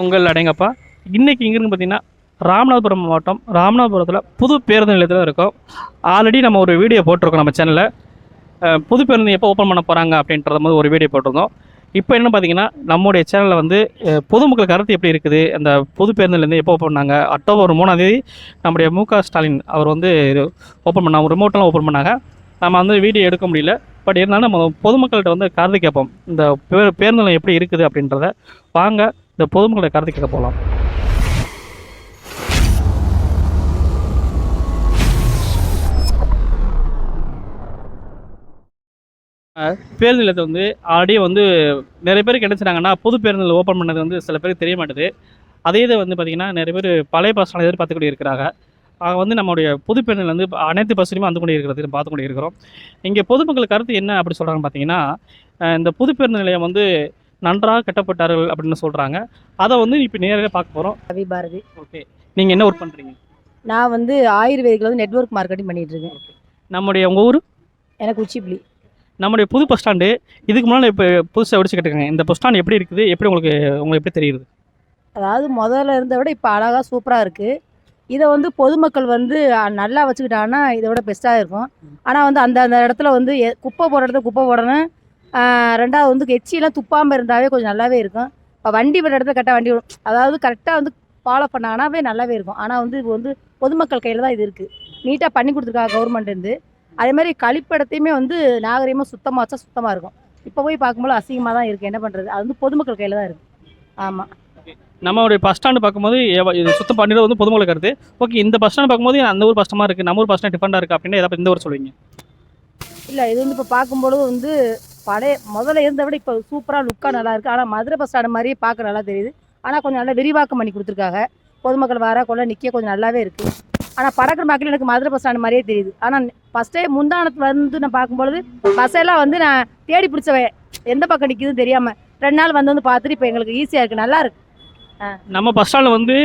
உங்கள் அடங்கப்பா இன்றைக்கி இங்கிருந்து பார்த்தீங்கன்னா ராமநாதபுரம் மாவட்டம். ராமநாதபுரத்தில் புது பேருந்து நிலையத்தில் இருக்கோம். ஆல்ரெடி நம்ம ஒரு வீடியோ போட்டிருக்கோம் நம்ம சேனலில் புது பேருந்து எப்போ ஓப்பன் பண்ண போகிறாங்க அப்படின்றத மாதிரி ஒரு வீடியோ போட்டிருந்தோம். இப்போ என்ன பார்த்தீங்கன்னா நம்முடைய சேனலில் வந்து பொதுமக்கள் கருத்து எப்படி இருக்குது? அந்த புது பேருந்துலேருந்து எப்போ ஓப்பன் பண்ணாங்க? அக்டோபர் மூணாந்தேதி நம்முடைய மு க ஸ்டாலின் அவர் வந்து ஓப்பன் பண்ணாங்க. ரிமோட்டெலாம் ஓப்பன் பண்ணாங்க. நம்ம வந்து வீடியோ எடுக்க முடியல. பட் இருந்தாலும் நம்ம பொதுமக்கள்கிட்ட வந்து கருத்து கேட்போம். இந்த பே பேருந்து நிலையம் எப்படி இருக்குது அப்படின்றத. வாங்க இந்த பொதுமக்களை கருத்து கேட்க போகலாம் பேருந்து நிலையத்தை வந்து ஆல்ரெடி வந்து நிறைய பேருக்கு என்ன புது பேருந்து ஓப்பன் பண்ணது வந்து சில பேருக்கு தெரிய மாட்டுது. அதே இதை வந்து பார்த்திங்கன்னா நிறைய பேர் பழைய பஸ் ஸ்டாண்ட் எதிர்பார்த்து கொண்டு இருக்கிறாங்க ஆக வந்து நம்மளுடைய புது பேருந்தில் வந்து அனைத்து பஸ்லையுமே வந்து கொண்டு இருக்கிறது பார்த்து கொண்டு இருக்கிறோம் இங்கே பொதுமக்கள் கருத்து என்ன அப்படி சொல்கிறாங்கன்னு பார்த்தீங்கன்னா இந்த புது பேருந்து நிலையம் வந்து நன்றாக கட்டப்பட்டார்கள் அப்படின்னு சொல்கிறாங்க அதை வந்து இப்போ நேரடியாக பார்க்க போகிறோம் ரவி பாரதி. ஓகே நீங்கள் என்ன ஒர்க் பண்ணுறீங்க நான் வந்து ஆயுர்வேதிக்கில் வந்து நெட்வொர்க் மார்க்கெட்டிங் பண்ணிட்டு இருக்கேன். நம்முடைய உங்கள் ஊர்? எனக்கு உச்சிப்புலி. நம்முடைய புது பஸ் ஸ்டாண்டு இதுக்கு முன்னால் இப்போ புதுசாக வெடிச்சு கட்டுருக்காங்க. இந்த பஸ் ஸ்டாண்ட் எப்படி இருக்குது? எப்படி உங்களுக்கு உங்களுக்கு எப்படி தெரியுது? அதாவது முதல்ல இருந்த விட இப்போ அழகாக சூப்பராக இருக்குது இதை வந்து பொதுமக்கள் வந்து நல்லா வச்சுக்கிட்டாங்கன்னா இதை விட பெஸ்ட்டாக இருக்கும். ஆனால் வந்து அந்த அந்த இடத்துல வந்து குப்பை போடுற இடத்துல குப்பை போடணும். ரெண்டாவது வந்து எச்சியெல்லாம் துப்பாமல் இருந்தாவே கொஞ்சம் நல்லாவே இருக்கும். இப்போ வண்டி விடுற இடத்துல கரெக்டாக வண்டி விடும். அதாவது கரெக்டாக வந்து ஃபாலோ பண்ணாங்கன்னாவே நல்லாவே இருக்கும். ஆனால் வந்து இது வந்து பொதுமக்கள் கையில் தான் இது இருக்குது நீட்டாக பண்ணி கொடுத்துருக்காங்க கவர்மெண்ட்லேருந்து அதே மாதிரி கழிப்பிடத்தையுமே வந்து நாகரிகமாக சுத்தமாக வச்சா சுத்தமாக இருக்கும். இப்போ போய் பார்க்கும்போது அசிங்கமாக தான் இருக்குது என்ன பண்ணுறது அது வந்து பொதுமக்கள் கையில் தான் இருக்குது ஆமாம் நம்மளுடைய பஸ் ஸ்டாண்டு பார்க்கும்போது இது சுத்தம் பண்ணிடுறது வந்து பொதுமக்கள் கருத்து. ஓகே இந்த பஸ் ஸ்டாண்ட் பார்க்கும்போது அந்த ஊர் கஷ்டமாக இருக்குது நம்ம ஊர் பஸ் ஸ்டாண்ட் டிஃபரெண்டாக இருக்குது அப்படின்னு எதாவது இந்த ஊர் சொல்லுவீங்க. இல்லை இது வந்து இப்போ பார்க்கும்பொழுது வந்து பழைய முதல்ல இருந்த விட இப்போ சூப்பராக லுக்காக நல்லா இருக்குது ஆனால் மதுரை பஸ் ஸ்டாண்ட் மாதிரியே பார்க்க நல்லா தெரியுது. ஆனால் கொஞ்சம் நல்லா விரிவாக்கம் பண்ணி கொடுத்துருக்காங்க. பொதுமக்கள் வர கொள்ள நிற்க கொஞ்சம் நல்லாவே இருக்குது ஆனால் பறக்கிற மக்கள் எனக்கு மதுரை பஸ் ஸ்டாண்ட் மாதிரியே தெரியுது. ஆனால் ஃபஸ்ட்டே முந்தானத்து வந்து நான் பார்க்கும்பொழுது பஸ்ஸெல்லாம் வந்து நான் தேடி பிடிச்சவன். எந்த பக்கம் நிற்கிதுன்னு தெரியாமல் ரெண்டு நாள் வந்து வந்து பார்த்துட்டு இப்போ எங்களுக்கு ஈஸியாக இருக்குது நல்லா இருக்கு. நம்ம பஸ் ஸ்டாண்டில் வந்து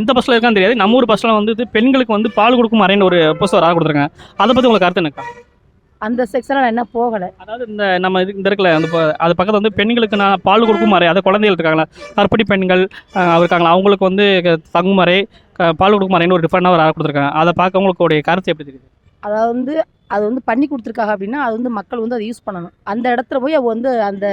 எந்த பஸ்ஸில் இருக்கான்னு தெரியாது. நம்ம ஊர் பஸ்ஸில் வந்து பெண்களுக்கு வந்து பால் கொடுக்கும் அறைன்னு ஒரு போஸ்டர் ஆக கொடுத்துருக்காங்க. அதை பற்றி உங்களுக்கு கருத்து என்னக்கா? அந்த செக்ஷனில் நான் என்ன போகலை. அதாவது இந்த நம்ம இது இந்த இருக்குல்ல அந்த அது பக்கத்தில் வந்து பெண்களுக்கு நான் பால் கொடுக்கும் அறை அதை குழந்தைகள் இருக்காங்களா கர்ப்பிணி பெண்கள் இருக்காங்களா அவங்களுக்கு வந்து க- தங்கும் அறை க- பால் கொடுக்கும் அறைன்னு ஒரு டிஃபரெண்டாக ஒரு கொடுத்துருக்காங்க. அதை பார்க்க உங்களுடைய கருத்து எப்படி தெரியுது? அதாவது வந்து அது வந்து பண்ணி கொடுத்துருக்காங்க அப்படின்னா அது வந்து மக்கள் வந்து அதை யூஸ் பண்ணணும். அந்த இடத்துல போய் அவ வந்து அந்த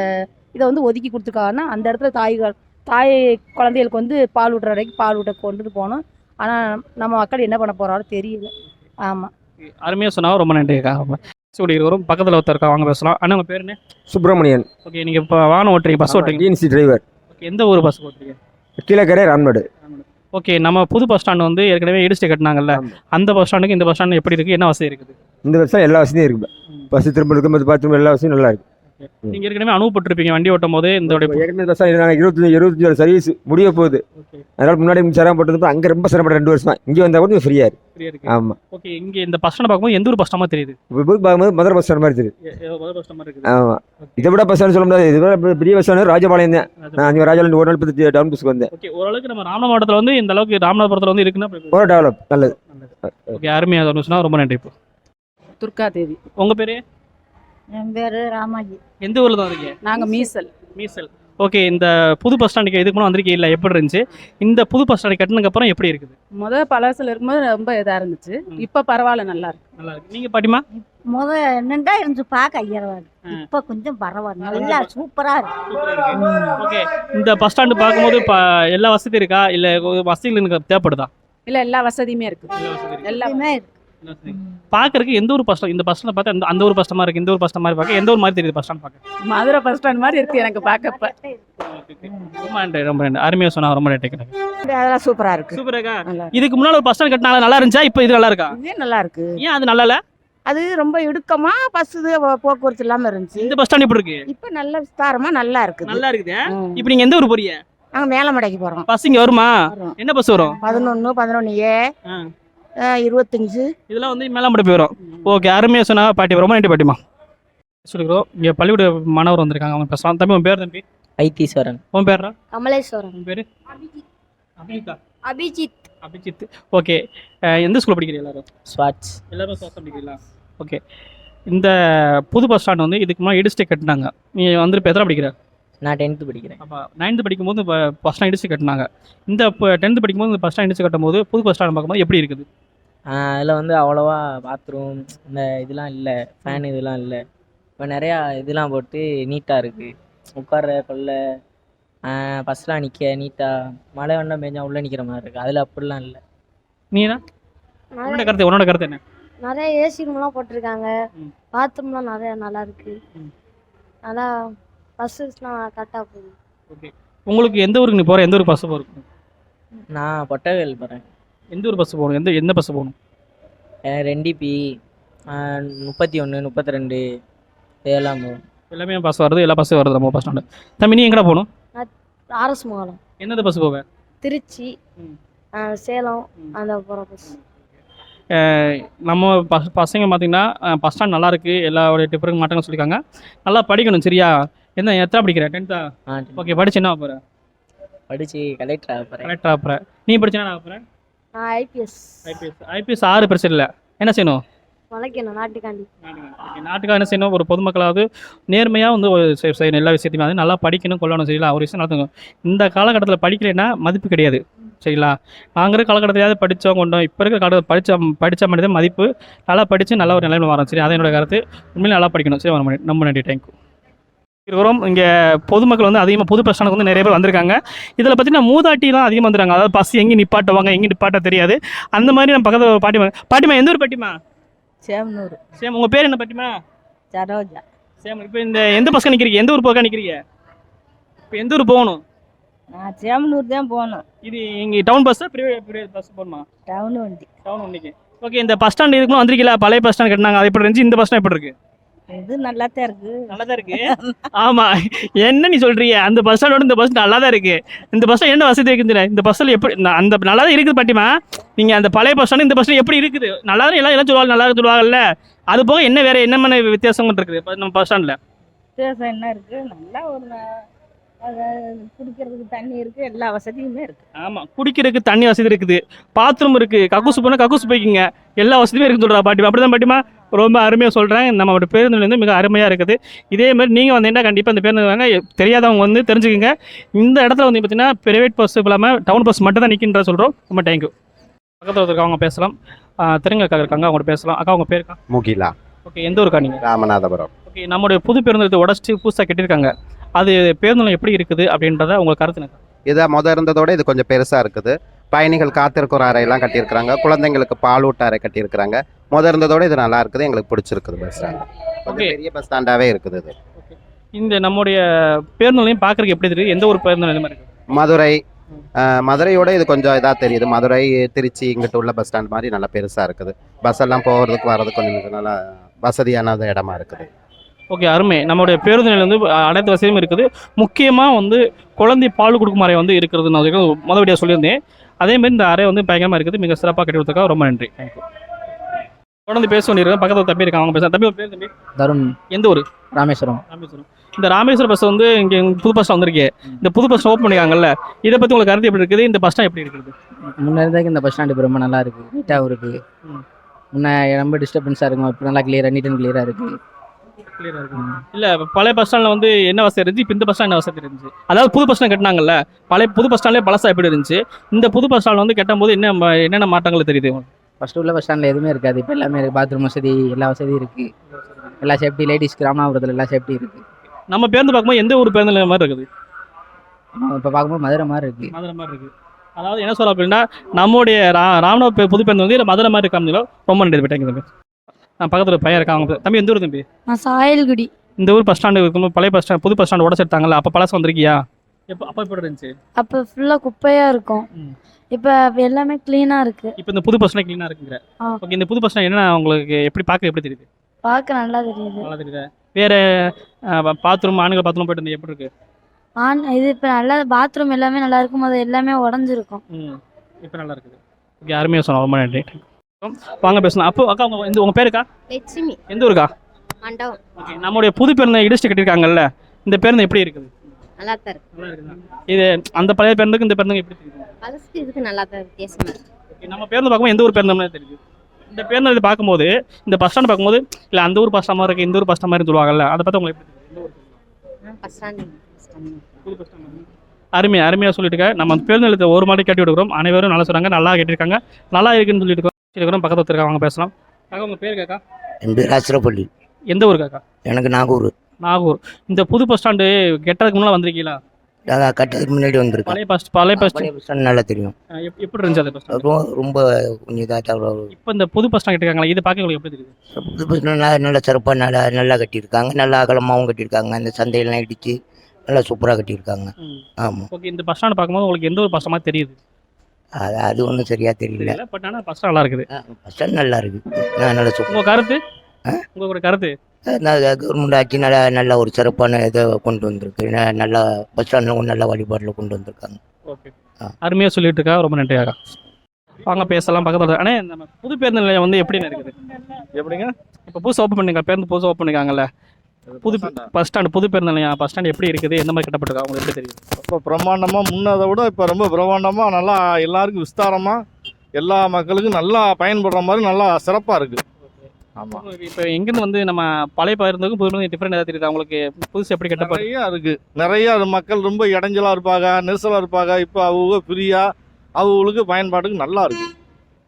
இதை வந்து ஒதுக்கி கொடுத்துருக்காங்கன்னா அந்த இடத்துல தாய்கள் தாய் குழந்தைகளுக்கு வந்து பால் விடுற வரைக்கும் பால் விட்ட கொண்டுட்டு போகணும். ஆனால் நம்ம மக்கள் என்ன பண்ண போகிறாரோ தெரியல. ஆமாம் அருமையாக சொன்னாலும் ரொம்ப நன்றிக்கா. சூடி இருக்கிறோம் பக்கத்தில் ஒருத்தர் இருக்கா வாங்க பேசலாம். அண்ணா உங்கள் பேர் என்ன? சுப்பிரமணியன். ஓகே நீங்கள் இப்போ வாகனம் ஓட்டுறீங்க பஸ் ஓட்டுறீங்க. டிஎன்சி டிரைவர் ஓகே எந்த ஊர் பஸ் ஓட்டுறீங்க? கீழக்கரை ராம்நாடு. ஓகே நம்ம புது பஸ் ஸ்டாண்ட் வந்து ஏற்கனவே இடிச்சு கட்டினாங்கல்ல. அந்த பஸ் ஸ்டாண்டுக்கு இந்த பஸ் ஸ்டாண்டு எப்படி இருக்குது என்ன வசதி இருக்குது? இந்த வருஷம் எல்லா வசதியும் இருக்கு பஸ் திரும்ப இருக்கும்போது பாத்ரூம் எல்லா வசதியும் நல்லா இருக்கு. நீங்கள் ஏற்கனவே அனுபவப்பட்டிருப்பீங்க வண்டி ஓட்டும் போது இந்த பஸ் இருபத்தஞ்சு இருபத்தஞ்சு வருஷம் சர்வீஸ் முடிய போகுது. அதனால முன்னாடி மின்சாரம் போட்டது அங்கே ரொம்ப சிரமப்பட்ட ரெண்டு வருஷம். இங்கே வந்தால் கூட ஃப்ரீயாக இருக்கு. ஆமாம் ஓகே இங்கே இந்த பஸ் ஸ்டாண்ட் பார்க்கும்போது எந்த ஒரு பஸ் ஸ்டாண்டாக தெரியுது? பார்க்கும்போது மதுரை பஸ் ஸ்டாண்ட் மாதிரி தெரியுது. பஸ் ஆமாம் இதை விட பஸ் ஸ்டாண்ட் சொல்ல முடியாது. இதை விட பெரிய பஸ் ஸ்டாண்டு ராஜபாளையம் தான். நான் அங்கே ராஜபாளையம் ஒரு நாள் பத்து டவுன் பஸ்க்கு வந்தேன். ஓகே ஓரளவுக்கு நம்ம ராமநாத மாவட்டத்தில் வந்து இந்த அளவுக்கு ராமநாதபுரத்தில் வந்து இருக்குன்னா ஒரு டெவலப் நல்லது. ஓகே அருமையாக ரொம்ப நன்றி இப்போ. துர்கா தேவி உங்கள் பேர்? என் பேர் ராமாஜி. எந்த ஊரில் தான் இருக்கீங்க நாங்க மீசல். மீசல். ஓகே இந்த புது பஸ் ஸ்டாண்டுக்கு இதுக்கு முன்னாடி வந்திருக்கீங்க எப்படி இருந்துச்சு? இந்த புது பஸ் ஸ்டாண்டு கட்டினதுக்கு அப்புறம் எப்படி இருக்குது? முத பழசுல இருக்கும்போது ரொம்ப இதா இருந்துச்சு. இப்ப பரவாயில்ல நல்லா இருக்கு. நல்லா இருக்கு. நீங்கள் பாட்டிமா? முத என்னண்டா இருந்துச்சு பார்க்க ஐயரவா. இப்ப கொஞ்சம் பரவாயில்ல நல்லா சூப்பரா இருக்கு. ஓகே இந்த பஸ் ஸ்டாண்டு பார்க்கும்போது இப்போ எல்லா வசதியும் இருக்கா? இல்லை வசதிகள் எனக்கு தேவைப்படுதா? இல்ல எல்லா வசதியுமே இருக்கு. எல்லாமே இருக்கு. இருக்கு. பார்க்கறதுக்கு எந்த ஒரு பஸ் இந்த பஸ் ஸ்டாண்ட் பார்த்தா அந்த- ஒரு பஸ் இருக்கு இந்த ஒரு பஸ் மாதிரி பார்க்க எந்த ஒரு மாதிரி தெரியுது பஸ் ஸ்டாண்ட் பார்க்க? மதுரை பஸ் ஸ்டாண்ட் மாதிரி இருக்கு எனக்கு பார்க்கப்ப. ரொம்ப நன்றி ரொம்ப நன்றி. அருமையாக சொன்னா ரொம்ப நன்றி அதெல்லாம் சூப்பரா இருக்கு. நல்லா இதுக்கு முன்னால ஒரு பஸ் ஸ்டாண்ட் கட்டினால நல்லா இருந்துச்சா? இப்போ இது நல்லா இருக்கா? இதே நல்லா இருக்கு? ஏன் அது நல்லா இல்ல? அது ரொம்ப இடுக்கமா பஸ் போக்குவரத்து இல்லாம இருந்துச்சு. இந்த பஸ் ஸ்டாண்ட் எப்படி இருக்கு? இப்ப நல்ல விஸ்தாரமா நல்லா இருக்குது. நல்லா இருக்குது. இப்போ நீங்க எந்த ஊர் போறீங்க? நாங்க மேலமடைக்கு போறோம். பஸ் இங்க வருமா. என்ன பஸ் வரும்? பதினொன்னு பதினொன்னு ஏ. இருபத்தஞ்சு. இதெல்லாம் வந்து மேலாம்படி போயிடும் ஓகே அருமையா சொன்னா பாட்டி ரொம்ப நன்றி பாட்டிமா சொல்லிக்கிறோம். இங்க பள்ளிக்கூட மாணவர் வந்திருக்காங்க. அவங்க பேசலாம் தம்பி உன் பேர் தம்பி? ஐத்தீஸ்வரன் உன் பேர்ரா? கமலேஸ்வரன். உன் பேரு? அபிஜித்தா. அபிஜித். அபிஜித். ஓகே. எந்த ஸ்கூல் படிக்கிறீங்க எல்லாரும்? ஸ்வாட்ச் எல்லாரும் சுவாசம் படிக்கிறீங்களா? ஓகே. இந்த புது பஸ் ஸ்டாண்ட் வந்து இதுக்கு முன்னாடி இடிஸ்டே கட்டினாங்க. நீ வந்து இப்போ எத்தனை படிக்கிற? நான் டென்த்து படிக்கிறேன். அப்போ நைன்த்து படிக்கும்போது இப்போ பஸ் ஸ்டாண்ட் இடிச்சு கட்டினாங்க. இந்த இப்போ டென்த்து படிக்கும்போது இந்த பஸ் ஸ்டாண்ட் இடிச்சு கட்டும்போது புது பஸ் ஸ்டாண்ட் பார்க்கும்போது எப்படி இருக்குது? அதில் வந்து அவ்வளோவா பாத்ரூம் இந்த இதெல்லாம் இல்லை ஃபேன் இதெல்லாம் இல்லை. இப்போ நிறையா இதெல்லாம் போட்டு நீட்டாக இருக்குது உட்கார கொள்ள பஸ்லாம் நிற்க நீட்டாக மழை வந்தால் பெஞ்சா உள்ளே நிற்கிற மாதிரி இருக்குது அதில் அப்படிலாம் இல்லை. நீ என்ன? உன்னோட கருத்து உன்னோட கருத்து என்ன? நிறைய ஏசி ரூம்லாம் போட்டிருக்காங்க. பாத்ரூம்லாம் நிறைய நல்லா இருக்கு. நல்லா பஸ்ஸஸ்லாம் கரெக்டாக போகுது. ஓகே உங்களுக்கு எந்த ஊருக்கு நீ போகிற எந்த ஊருக்கு பஸ் போகிறோம் நான் பொட்டவேல் போகிறேன் எந்த ஊர் பஸ் போகணும்? எந்த எந்த பஸ் போகணும்? ரெண்டிபி முப்பத்தி ஒன்று முப்பத்தி ரெண்டு இதெல்லாம் போகும் எல்லாமே பஸ் வருது எல்லா பஸ்ஸும் வருது நம்ம பஸ் ஸ்டாண்டு தம்பி நீ எங்கடா போகணும்? ஆர்எஸ் மங்கலம் எந்தெந்த பஸ் போவேன் திருச்சி சேலம். அந்த போகிற பஸ் நம்ம பஸ் பசங்க பார்த்தீங்கன்னா பஸ் ஸ்டாண்ட் நல்லா இருக்கு எல்லாருடைய டிஃபரெண்ட் மாட்டங்கள் சொல்லியிருக்காங்க நல்லா படிக்கணும் சரியா? என்ன எத்தனை படிக்கிற? டென்த்தா ஓகே படிச்சு என்ன போகிற படித்து கலெக்டர் ஆக போகிறேன் கரெக்டாக போகிற நீ படிச்சு என்ன நான் ஐபிஎஸ் ஐபிஎஸ் ஐபிஎஸ் ஆறு பிரச்சனை இல்லை. என்ன செய்யணும்? வளைக்கணும் நாட்டுக்காண்டி. நாட்டுக்காக என்ன செய்யணும்? ஒரு பொதுமக்களாவது நேர்மையாக வந்து செய்யணும் எல்லா விஷயத்தையுமே வந்து நல்லா படிக்கணும் கொள்ளணும் சரிங்களா? ஒரு விஷயம் நடத்துங்க. இந்த காலகட்டத்தில் படிக்கலைன்னா மதிப்பு கிடையாது சரிங்களா? நாங்கள் காலகட்டத்திலாவது படித்தோம் கொண்டோம். இப்போ இருக்கிற காலத்தில் படித்த படித்த மனித மதிப்பு நல்லா படித்து நல்ல ஒரு நிலைமை வரும் சரி அதான் என்னோட கருத்து. உண்மையிலே நல்லா படிக்கணும் சரி வர நம்ம நன்றி. தேங்க்யூ இருக்கிறோம். இங்கே பொதுமக்கள் வந்து அதிகமாக புது ஸ்டாண்டுக்கு வந்து நிறைய பேர் வந்திருக்காங்க. இதில் பார்த்தீங்கன்னா மூதாட்டிலாம் அதிகமாக வந்துருக்காங்க. அதாவது பஸ் எங்கே நிப்பாட்டுவாங்க எங்கே நிப்பாட்ட தெரியாது. அந்த மாதிரி நம்ம பக்கத்தில் ஒரு பாட்டிமா பாட்டிமா எந்த ஊர் பாட்டிமா? சேமனூர். சேம் உங்கள் பேர் என்ன பாட்டிமா? சரோஜா. சேம் இப்போ இந்த எந்த பஸ்க்கு நிற்கிறீங்க எந்த ஊர் பக்கம் நிற்கிறீங்க இப்போ எந்த ஊர் போகணும்? நான் சேமனூர் தான் போகணும். இது இங்கே டவுன் பஸ்ஸா பிரைவேட் பிரைவேட் பஸ் போகணுமா? டவுன் வண்டி. டவுன் ஒன்றைக்கு ஓகே இந்த பஸ் ஸ்டாண்ட் இருக்குன்னு வந்திருக்கீங்களா? பழைய பஸ் ஸ்டாண்ட் கட்டினாங்க. அது எப்படி இருந்துச்சு? இந்த பஸ் ஸ்டாண்ட் எப்படி இருக்கு? இது நல்லா தான் இருக்கு. நல்லா தான் இருக்கு? ஆமா. என்ன நீ சொல்றீங்க? அந்த பஸ் ஸ்டாண்டோட இந்த பஸ் நல்லா தான் இருக்கு. இந்த பஸ் என்ன வசதி இருக்குதுல இந்த பஸ்ஸில் எப்படி அந்த நல்லா தான் இருக்குது பாட்டிமா. நீங்க அந்த பழைய பஸ் ஸ்டாண்ட் இந்த பஸ்ல எப்படி இருக்குது? நல்லா தான் எல்லாம் எல்லாம் சொல்லுவாங்க நல்லா சொல்லுவாங்கல்ல. அது போக என்ன வேற என்ன மாதிரி வித்தியாசங்கள் இருக்குது? நம்ம பஸ் ஸ்டாண்ட்ல வித்தியாசம் என்ன இருக்கு? நல்லா ஒரு குடிக்கிறதுக்கு தண்ணி இருக்கு எல்லா வசதியுமே இருக்கு. ஆமா. குடிக்கிறதுக்கு தண்ணி வசதி இருக்குது. பாத்ரூம் இருக்கு. கக்கூசு போனால் கக்கூசு போய்க்கிங்க. எல்லா வசதியுமே இருக்குன்னு சொல்றா பாட்டிமா. அப்படிதான் பாட்டிமா. ரொம்ப அருமையாக சொல்கிறேன் நம்மளோட பேருந்து வந்து மிக அருமையாக இருக்குது. இதே மாதிரி நீங்கள் வந்தீங்கன்னா கண்டிப்பாக இந்த பேருந்து வாங்க. தெரியாதவங்க வந்து தெரிஞ்சுக்கங்க. இந்த இடத்துல வந்து பார்த்தீங்கன்னா பிரைவேட் பஸ் இல்லாமல் டவுன் பஸ் மட்டும் தான் நிற்கின்ற சொல்கிறோம் ரொம்ப தேங்க்யூ பக்கத்தில் ஒருத்தர் அவங்க பேசலாம். தெரிஞ்ச அக்கா இருக்காங்க அவங்க பேசலாம். அக்கா உங்கள் பேருக்கா முகிலா. ஓகே எந்த ஊருக்கா நீங்கள் ராமநாதபுரம். ஓகே நம்மளுடைய புது பேருந்து உடச்சி புதுசாக கட்டியிருக்காங்க. அது பேருந்து எப்படி இருக்குது அப்படின்றத உங்கள் கருத்து எனக்கு இதை முத இருந்ததோட இது கொஞ்சம் பெருசா இருக்குது. பயணிகள் காத்திருக்கிற அறையெல்லாம் கட்டியிருக்கிறாங்க. குழந்தைங்களுக்கு பாலூட்ட அறை கட்டியிருக்கிறாங்க. முத இருந்ததோட இது நல்லா இருக்குது. எங்களுக்கு பிடிச்சிருக்குது பஸ் ஸ்டாண்ட். கொஞ்சம் பெரிய பஸ் ஸ்டாண்டாவே இருக்குது இது. இந்த நம்முடைய பேருந்து நிலையம் பார்க்கறதுக்கு எப்படி இருக்குது எந்த ஒரு பேருந்து நிலையமா இருக்குது மதுரை. மதுரையோட இது கொஞ்சம் இதாக தெரியுது. மதுரை திருச்சி இங்கிட்ட உள்ள பஸ் ஸ்டாண்ட் மாதிரி நல்லா பெருசா இருக்குது. பஸ் எல்லாம் போகிறதுக்கு வர்றதுக்கு கொஞ்சம் நல்லா வசதியான இடமா இருக்குது. ஓகே அருமை. நம்மளுடைய பேருந்து நிலையம் வந்து அனைத்து வசதியும் இருக்குது. முக்கியமாக வந்து குழந்தை பால் கொடுக்கும் அறை வந்து இருக்கிறது நான் அதுக்கு முத வீடியோ சொல்லியிருந்தேன். அதே மாதிரி இந்த அறை வந்து பயங்கரமாக இருக்குது. மிக சிறப்பாக கட்டி கொடுத்துருக்கா ரொம்ப நன்றி. தேங்க்யூ தொடர்ந்து பேச வேண்டியிருக்கேன் பக்கத்தில் தம்பி இருக்காங்க. அவங்க பேச தம்பி ஒரு பேர் தம்பி? தருண். எந்த ஊர்? ராமேஸ்வரம். ராமேஸ்வரம். இந்த ராமேஸ்வரம் பஸ் வந்து இங்கே புது பஸ் வந்திருக்கு. இந்த புது பஸ் ஓப்பன் பண்ணிருக்காங்கல்ல இதை பற்றி உங்களுக்கு கருத்து எப்படி இருக்குது? இந்த பஸ் ஸ்டாண்ட் எப்படி இருக்குது? முன்ன இருந்ததுக்கு இந்த பஸ் ஸ்டாண்டு இப்போ ரொம்ப நல்லா இருக்கு. நீட்டாகவும் இருக்கு. ம். முன்ன ரொம்ப டிஸ்டர்பன்ஸாக இருக்கும். இப்போ நல்லா கிளியராக நீட் அண்ட் கிளியராக இருக்கு. கிளியராக இருக்கு? இல்லை பழைய பஸ் ஸ்டாண்டில் வந்து என்ன வசதி இருந்துச்சு? இப்போ இந்த பஸ் ஸ்டாண்ட் என்ன வசதி இருந்துச்சு? அதாவது புது பஸ் ஸ்டாண்ட் கட்டினாங்கல்ல? பழைய புது பஸ் ஸ்டாண்ட்லேயே பழசா எப்படி இருந்துச்சு? இந்த புது பஸ் ஸ்டாண்ட் வந்து கட்டும்போது என்ன ம- என்னென்ன மாற்றங்கள் தெரியுது? ஃபர்ஸ்ட் உள்ள பஸ் ஸ்டாண்டில் எதுவுமே இருக்காது. இப்போ எல்லாமே இருக்கு. பாத்ரூம் வசதி எல்லா வசதியும் இருக்கு. எல்லா சேஃப்டி லேடிஸ்க்கு ராமநாதபுரத்தில் எல்லா சேஃப்டி இருக்கு. நம்ம பேருந்து பார்க்கும்போது எந்த ஒரு பேருந்து மாதிரி இருக்குது? இப்போ பார்க்கும்போது மதுரை மாதிரி இருக்கு. மதுரை மாதிரி இருக்குது அதாவது என்ன சொல்ல அப்படின்னா நம்முடைய ரா ராமநாத புது பேருந்து வந்து இல்ல மதுரை மாதிரி இருக்காங்களோ ரொம்ப நன்றி தம்பி நான் பக்கத்தில் பையன் இருக்கான். அவங்க தம்பி எந்த ஊர் தம்பி? நான் சாயல்குடி. இந்த ஊர் பஸ் ஸ்டாண்டு இருக்கும்போது பழைய பஸ் ஸ்டாண்ட் புது பஸ் ஸ்டாண்ட் உடச்சிருத்தாங்கல்ல அப்போ பழசு வந்திருக்கியா? எப்போ அப்போ எப்படி இருந்துச்சு? அப்போ ஃபுல்லாக குப்பையாக இருக்கும். ம். இப்போ எல்லாமே க்ளீனாக இருக்கு. இப்போ இந்த புது பஸ் ஸ்டாண்ட் க்ளீனாக இருக்குங்கிற. ஓகே இந்த புது பஸ் ஸ்டாண்ட் என்ன உங்களுக்கு எப்படி பார்க்க எப்படி தெரியுது? பார்க்க நல்லா தெரியுது. நல்லா தெரியுதா? வேற பாத்ரூம் ஆண்கள் பாத்ரூம் போயிட்டு இருந்தது எப்படி இருக்கு? ஆன் இது இப்போ நல்லா பாத்ரூம் எல்லாமே நல்லா இருக்கும் அது எல்லாமே உடஞ்சிருக்கும். ம் இப்போ நல்லா இருக்குது. ஓகே அருமையாக சொன்னோம் ரொம்ப நன்றி. வாங்க பேசலாம். அப்போ அக்கா உங்க இந்த உங்க பேருக்கா லட்சுமி. எந்த ஊருக்கா? மண்டபம். ஓகே நம்முடைய புது பேருந்து இடிச்சு கட்டியிருக்காங்கல்ல இந்த பேருந்து எப்படி இருக்குது? நல்லா தான் இருக்கு இது அந்த பழைய பேருந்துக்கு இந்த பேருந்துக்கு எப்படி தெரியுது? பழசுக்கு இதுக்கு நல்லா தான் வித்தியாசமா இருக்கு. நம்ம பேருந்து பார்க்கும்போது எந்த ஊர் பேருந்து தெரியுது. இந்த பேருந்து இது பார்க்கும்போது இந்த பஸ் ஸ்டாண்ட் பார்க்கும்போது இல்லை அந்த ஊர் பஸ் ஸ்டாண்ட் மாதிரி இருக்கு இந்த ஊர் பஸ் ஸ்டாண்ட் மாதிரி சொல்லுவாங்கல்ல அதை பார்த்து உங்களுக்கு எப்படி பஸ் ஸ்டாண்ட் அருமையா அருமையாக சொல்லிட்டு. நம்ம அந்த பேருந்து ஒரு மாடி கட்டி விடுக்கிறோம் அனைவரும் நல்லா சொல்கிறாங்க நல்லா கேட்டிருக்காங்க. நல்லா இருக்குன்னு சொல்லிட்டு இருக்கோம் இருக்கிறோம் பக்கத்தில் ஒருத்தர் அவங்க பேசலாம். காக்கா உங்கள் பேர் காக்கா? என் பேர் அஸ்ரப்பள்ளி எந்த ஊர் காக்கா? எனக்கு நாகூர். நாகூர். இந்த புது பஸ் ஸ்டாண்டு கெட்டதுக்கு முன்னாடி வந்திருக்கீங்களா? அதான் கட்டதுக்கு முன்னாடி வந்திருக்கேன் பழைய பஸ் பழைய பஸ் பழைய பஸ் ஸ்டாண்ட் நல்லா தெரியும். எப்படி இருந்துச்சு அந்த பஸ் ஸ்டாண்ட் ரொம்ப ரொம்ப கொஞ்சம் இதாக இப்போ இந்த புது பஸ் ஸ்டாண்ட் கட்டிருக்காங்களா இது பார்க்க உங்களுக்கு எப்படி தெரியுது? புது பஸ் நல்லா நல்லா சிறப்பாக நல்லா நல்லா கட்டியிருக்காங்க. நல்லா அகலமாகவும் கட்டியிருக்காங்க. அந்த சந்தையெல்லாம் இடித்து நல்லா சூப்பராக கட்டியிருக்காங்க. ஆமாம் ஓகே இந்த பஸ் ஸ்டாண்ட் பார்க்கும்போது உங்களுக்கு எந்த ஒரு பஸ் ஸ்டாண்ட் தெரியுது? அது அது ஒன்றும் சரியாக தெரியல. தெரியல பட் ஆனால் பஸ் ஸ்டாண்ட் நல்லா இருக்குது பஸ் ஸ்டாண்ட் நல்லா இருக்குது நான் நல்லா உங்கள் கருத்து? உங்களோட கருத்து? கவர்மெண்ட் ஆட்சி நல்லா நல்ல ஒரு சிறப்பான இதை கொண்டு வந்திருக்கு. ந- நல்லா பஸ் ஸ்டாண்டில் நல்ல வழிபாட்டில் கொண்டு வந்திருக்காங்க. ஓகே. ஆ. அருமையாக சொல்லிட்டு இருக்கா ரொம்ப நன்றியாக வாங்க பேசலாம் பக்கத்தில். ஆனால் நம்ம புது பேருந்து நிலையம் வந்து எப்படின்னு இருக்குது? எப்படிங்க? இப்போ புதுசு ஓப்பன் பண்ணிருக்காங்க பேருந்து புதுசு ஓப்பன் பண்ணிருக்காங்கல்ல. புது பஸ் ஸ்டாண்ட்? புது பேருந்து நிலையம் பஸ் ஸ்டாண்ட் எப்படி இருக்குது? எந்த மாதிரி கட்டப்பட்டிருக்கா? உங்களுக்கு எப்படி தெரியுது? இப்போ பிரம்மாண்டமாக முன்னதை விட இப்போ ரொம்ப பிரம்மாண்டமாக நல்லா எல்லாருக்கும் விஸ்தாரமாக எல்லா மக்களுக்கும் நல்லா பயன்படுற மாதிரி நல்லா சிறப்பாக இருக்குது ஆமாம் இப்போ எங்கேருந்து வந்து நம்ம பழைய பேருந்துக்கும் புது பேருந்து டிஃப்ரெண்ட் ஏதாவது தெரியுது? அவங்களுக்கு புதுசு எப்படி கட்டப்பட்டு நிறைய இருக்குது நிறைய மக்கள் ரொம்ப இடைஞ்சலாக இருப்பாங்க நெரிசலாக இருப்பாங்க. இப்போ அவங்க ஃப்ரீயாக அவங்களுக்கு பயன்பாட்டுக்கு நல்லா இருக்குது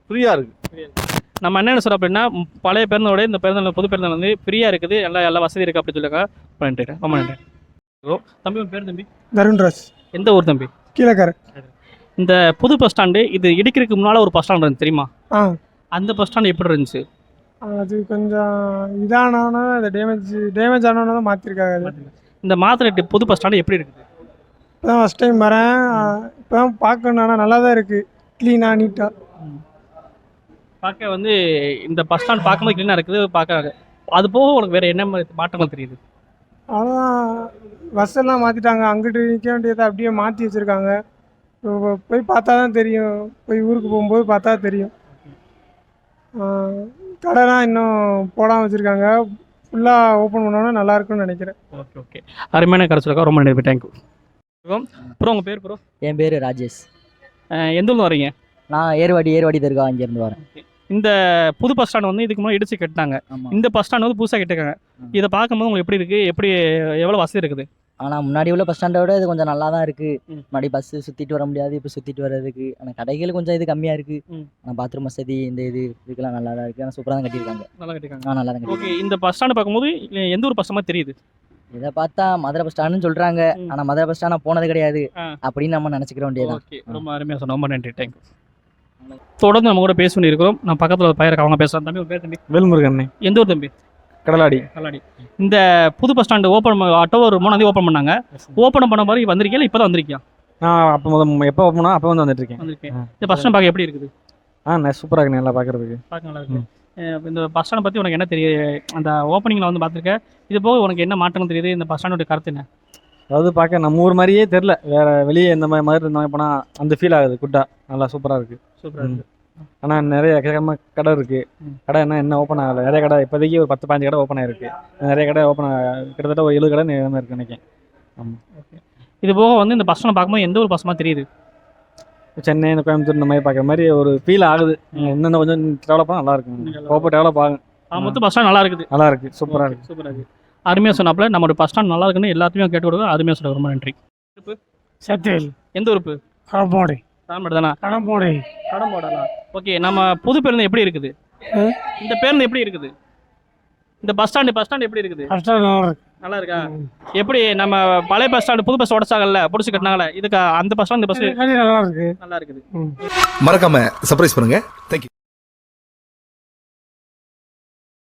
ஃப்ரீயாக இருக்குது நம்ம என்ன சொல்கிறோம் அப்படின்னா பழைய பேருந்தோட இந்த பேருந்து நிலையம், புது பேருந்து வந்து ஃப்ரீயாக இருக்குது எல்லா எல்லா வசதி இருக்குது அப்படி சொல்லுங்க நன்றி ரொம்ப நன்றி. ஓ, தம்பி உன் பேர் தம்பி? தருண்ராஜ். எந்த ஊர் தம்பி? கீழக்கரை. இந்த புது பஸ் ஸ்டாண்டு இது இடிக்கிறதுக்கு முன்னால் ஒரு பஸ் ஸ்டாண்ட் இருந்துச்சு தெரியுமா? ஆ. அந்த பஸ் ஸ்டாண்ட் எப்படி இருந்துச்சு? அது கொஞ்சம் இதானோன்னா அது டேமேஜ் டேமேஜ் ஆனோன்னு தான் மாற்றிருக்காங்க அது. இந்த மாத்திரை புது பஸ் ஸ்டாண்டு எப்படி இருக்குது? இப்போ தான் ஃபஸ்ட் டைம் வரேன் இப்போ பார்க்கணும் ஆனால் நல்லா தான் இருக்குது க்ளீனாக நீட்டாக பார்க்க வந்து இந்த பஸ் ஸ்டாண்ட் பார்க்கும்போது க்ளீனாக இருக்குது பார்க்க அது போக உனக்கு வேறு என்ன மாதிரி மாற்றங்கள் தெரியுது? அவ்வளோதான் பஸ் எல்லாம் மாற்றிட்டாங்க அங்கிட்டு நிற்க வேண்டியதை அப்படியே மாற்றி வச்சுருக்காங்க. போய் பார்த்தா தான் தெரியும். போய் ஊருக்கு போகும்போது பார்த்தா தெரியும். கடைலாம் இன்னும் போடாமல் வச்சுருக்காங்க. ஃபுல்லாக ஓப்பன் பண்ணோன்னா நல்லா இருக்கும்னு நினைக்கிறேன். ஓகே ஓகே அருமையான கடை சொல்லுக்கா ரொம்ப நன்றி தேங்க்யூ ப்ரோ உங்கள் பேர் ப்ரோ என் பேர் ராஜேஷ். எந்த ஊர்ல வரீங்க? நான் ஏர்வாடி ஏர்வாடி தர்கா அங்கேருந்து வரேன். இந்த புது பஸ் ஸ்டாண்ட் வந்து இதுக்கு முன்னாடி இடிச்சு கட்டினாங்க. இந்த பஸ் ஸ்டாண்ட் வந்து புதுசாக கட்டிருக்காங்க. இதை பார்க்கும்போது உங்களுக்கு எப்படி இருக்குது எப்படி எவ்வளோ வசதி இருக்குது? ஆனால் முன்னாடி உள்ள பஸ் ஸ்டாண்டை விட இது கொஞ்சம் நல்லா தான் இருக்குது. முன்னாடி பஸ்ஸு சுற்றிட்டு வர முடியாது இப்போ சுற்றிட்டு வர்றதுக்கு. ஆனால் கடைகள் கொஞ்சம் இது கம்மியாக இருக்குது ம். ஆனால் பாத்ரூம் வசதி இந்த இது இதுக்கெல்லாம் நல்லா தான் இருக்குது ஆனால் சூப்பராக தான் கட்டியிருக்காங்க. நல்லா கட்டிருக்காங்க நல்லா தான் ஓகே இந்த பஸ் ஸ்டாண்ட் பார்க்கும்போது எந்த ஒரு பஸ் தெரியுது? இதை பார்த்தா மதுரை பஸ் ஸ்டாண்டுன்னு சொல்கிறாங்க ம். ஆனால் மதுரை பஸ் ஸ்டாண்ட் போனது கிடையாது. அப்படின்னு நம்ம நினச்சிக்கிற வேண்டியதுதான். ஓகே ரொம்ப அருமையாக சொன்ன ரொம்ப நன்றி. தேங்க்யூ தொடர்ந்து நம்ம கூட பேச இருக்கிறோம் நான் பக்கத்தில் பயிருக்கு அவங்க பேசுகிறேன் தம்பி பேர் தம்பி? வேல்முருகண்ணே எந்த ஊர் தம்பி? கடலாடி. கல்லாடி இந்த புது பஸ் ஸ்டாண்டு ஓப்பன் அக்டோபர் மூணாந்தேதி ஓப்பன் பண்ணாங்க. ஓப்பன் பண்ண மாதிரி வந்திருக்கியா இப்போ தான் வந்திருக்கியா? நான் அப்போ முதல் எப்போ ஓப்பனா அப்போ வந்து வந்துட்டு இருக்கேன். இந்த பஸ் ஸ்டாண்ட் பார்க்க எப்படி இருக்குது? ஆ நான் சூப்பராக இருக்கு நல்லா பார்க்குறதுக்கு. பார்க்க நல்லா இருக்கு. இந்த பஸ் ஸ்டாண்ட் பற்றி உனக்கு என்ன தெரியும் அந்த ஓப்பனிங்கில் வந்து பார்த்துருக்க? இது போக உனக்கு என்ன மாற்றம் தெரியுது? இந்த பஸ் ஸ்டாண்டோட கருத்து என்ன? அதாவது பார்க்க நம்ம ஊர் மாதிரியே தெரில வேற வெளியே இந்த மாதிரி மாதிரி இருந்தாங்க போனால் அந்த ஃபீல் ஆகுது. குட்டா. நல்லா சூப்பராக இருக்குது சூப்பராக இருக்கு. ஆனால் நிறைய எக்கச்சக்கமா கடை இருக்குது. கடை என்ன என்ன ஓப்பன் ஆகலை. நிறைய கடை இப்போதைக்கு ஒரு பத்து பாஞ்சு கடை ஓப்பன் ஆயிருக்கு. நிறைய கடை ஓப்பன் கிட்டத்தட்ட ஒரு எழுபது கடை நிறைய இருக்கு நினைக்கிறேன். இது போக வந்து இந்த பஸ் ஸ்டாண்ட் பார்க்கும்போது எந்த ஒரு பஸ் மாதிரி தெரியுது? சென்னை இந்த கோயம்புத்தூர் இந்த மாதிரி பார்க்குற மாதிரி ஒரு ஃபீல் ஆகுது. இன்னும் கொஞ்சம் டெவலப் பண்ணால் நல்லா இருக்கும். ஓப்போ டெவலப் ஆகும் ஆ, மொத்தம் பஸ் ஸ்டாண்ட் நல்லா இருக்குது. நல்லா இருக்கு. சூப்பராக இருக்கு. சூப்பராக இருக்குது அருமையாக சொன்னாப்புல நம்மளோட பஸ் ஸ்டாண்ட் நல்லா இருக்குன்னு எல்லாத்தையும் கேட்டு கொடுங்க அருமையாக சொல்ல ரொம்ப நன்றி. சத்தியல் எந்த உறுப்பு கடம்போடை ராமநாடு தானா? கடம்போடை கடம் போடலாம். ஓகே நம்ம புது பேருந்து எப்படி இருக்குது? இந்த பேருந்து எப்படி இருக்குது? இந்த பஸ் ஸ்டாண்டு பஸ் ஸ்டாண்ட் எப்படி இருக்குது? ஃபஸ்ட் நல்லா இருக்கு. நல்லா இருக்கா? எப்படி நம்ம பழைய பஸ் ஸ்டாண்டு புது பஸ் உடச்சாங்கல்ல பிடிச்சி கட்டினாங்கல்ல இதுக்கு அந்த பஸ் ஸ்டாண்ட் இந்த பஸ் நல்லா இருக்கு. நல்லா இருக்குது. மறக்காம சர்ப்ரைஸ் பண்ணுங்க. தேங்க்யூ